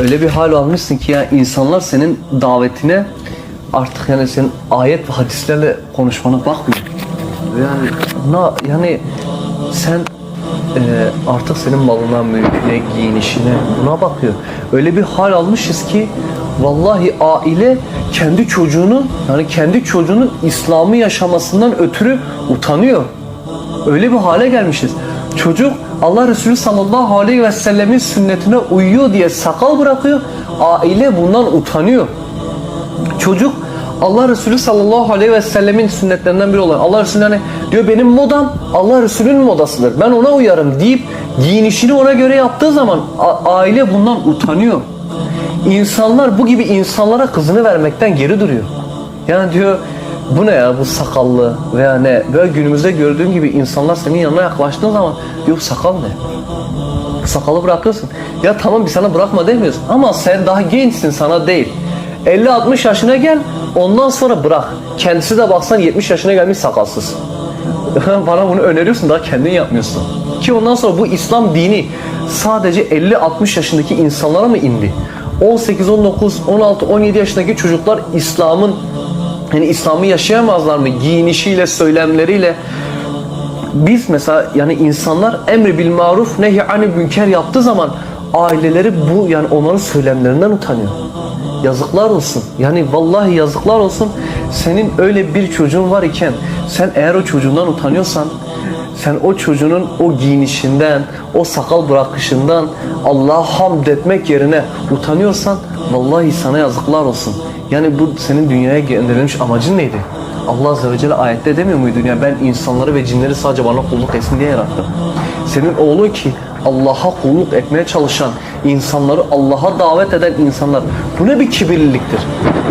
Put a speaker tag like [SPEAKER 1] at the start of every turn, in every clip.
[SPEAKER 1] öyle bir hal almışsın ki ya insanlar senin davetine artık yani senin ayet ve hadislerle konuşmana bakmıyor. Yani na, yani sen e, artık senin malına, mülküne, giyinişine buna bakıyor. Öyle bir hal almışız ki vallahi aile kendi çocuğunu yani kendi çocuğunun İslam'ı yaşamasından ötürü utanıyor. Öyle bir hale gelmişiz. Çocuk Allah Resulü sallallahu aleyhi ve sellemin sünnetine uyuyor diye sakal bırakıyor. Aile bundan utanıyor. Çocuk Allah Resulü sallallahu aleyhi ve sellemin sünnetlerinden biri olan Allah Resulü hani diyor benim modam Allah Resulü'nün modasıdır. Ben ona uyarım deyip giyinişini ona göre yaptığı zaman aile bundan utanıyor. İnsanlar bu gibi insanlara kızını vermekten geri duruyor. Yani diyor bu ne ya bu sakallı veya ne böyle günümüzde gördüğün gibi insanlar senin yanına yaklaştığın zaman diyor sakal ne? Sakalı bırakırsın. Ya tamam biz sana bırakma demiyoruz ama sen daha gençsin sana değil. 50-60 yaşına gel ondan sonra bırak. Kendisi de baksan 70 yaşına gelmiş sakalsız. Bana bunu öneriyorsun daha kendin yapmıyorsun. Ki ondan sonra bu İslam dini sadece 50-60 yaşındaki insanlara mı indi? 18, 19, 16, 17 yaşındaki çocuklar İslam'ın yani İslam'ı yaşayamazlar mı? Giyinişiyle, söylemleriyle, biz mesela yani insanlar emri bil maruf nehy anil münker yaptığı zaman aileleri bu yani onların söylemlerinden utanıyor. Yazıklar olsun. Yani vallahi yazıklar olsun. Senin öyle bir çocuğun var iken sen eğer o çocuğundan utanıyorsan sen o çocuğunun o giyinişinden, o sakal bırakışından Allah'a hamd etmek yerine utanıyorsan vallahi sana yazıklar olsun. Yani bu senin dünyaya gönderilmiş amacın neydi? Allah Azze ve Celle ayette demiyor muydu? Ya ben insanları ve cinleri sadece bana kulluk etsin diye yarattım. Senin oğlun ki Allah'a kulluk etmeye çalışan insanları Allah'a davet eden insanlar. Bu ne bir kibirliliktir?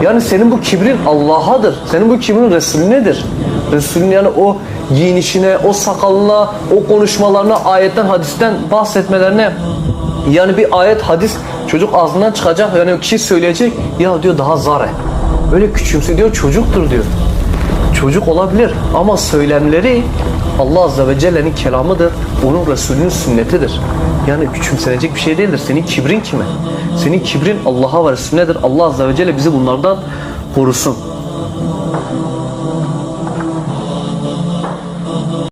[SPEAKER 1] Yani senin bu kibrin Allah'adır. Senin bu kibrin Resulünedir. Resulün yani o giyinişine, o sakalına, o konuşmalarına, ayetten, hadisten bahsetmelerine yani bir ayet, hadis çocuk ağzından çıkacak yani kişi söyleyecek ya diyor daha zare. Öyle küçümsü diyor çocuktur diyor. Çocuk olabilir ama söylemleri Allah Azze ve Celle'nin kelamıdır. Onun Resulünün sünnetidir. Yani küçümsenecek bir şey değildir. Senin kibrin kime? Senin kibrin Allah'a ve Resulünedir. Allah Azze ve Celle bizi bunlardan korusun.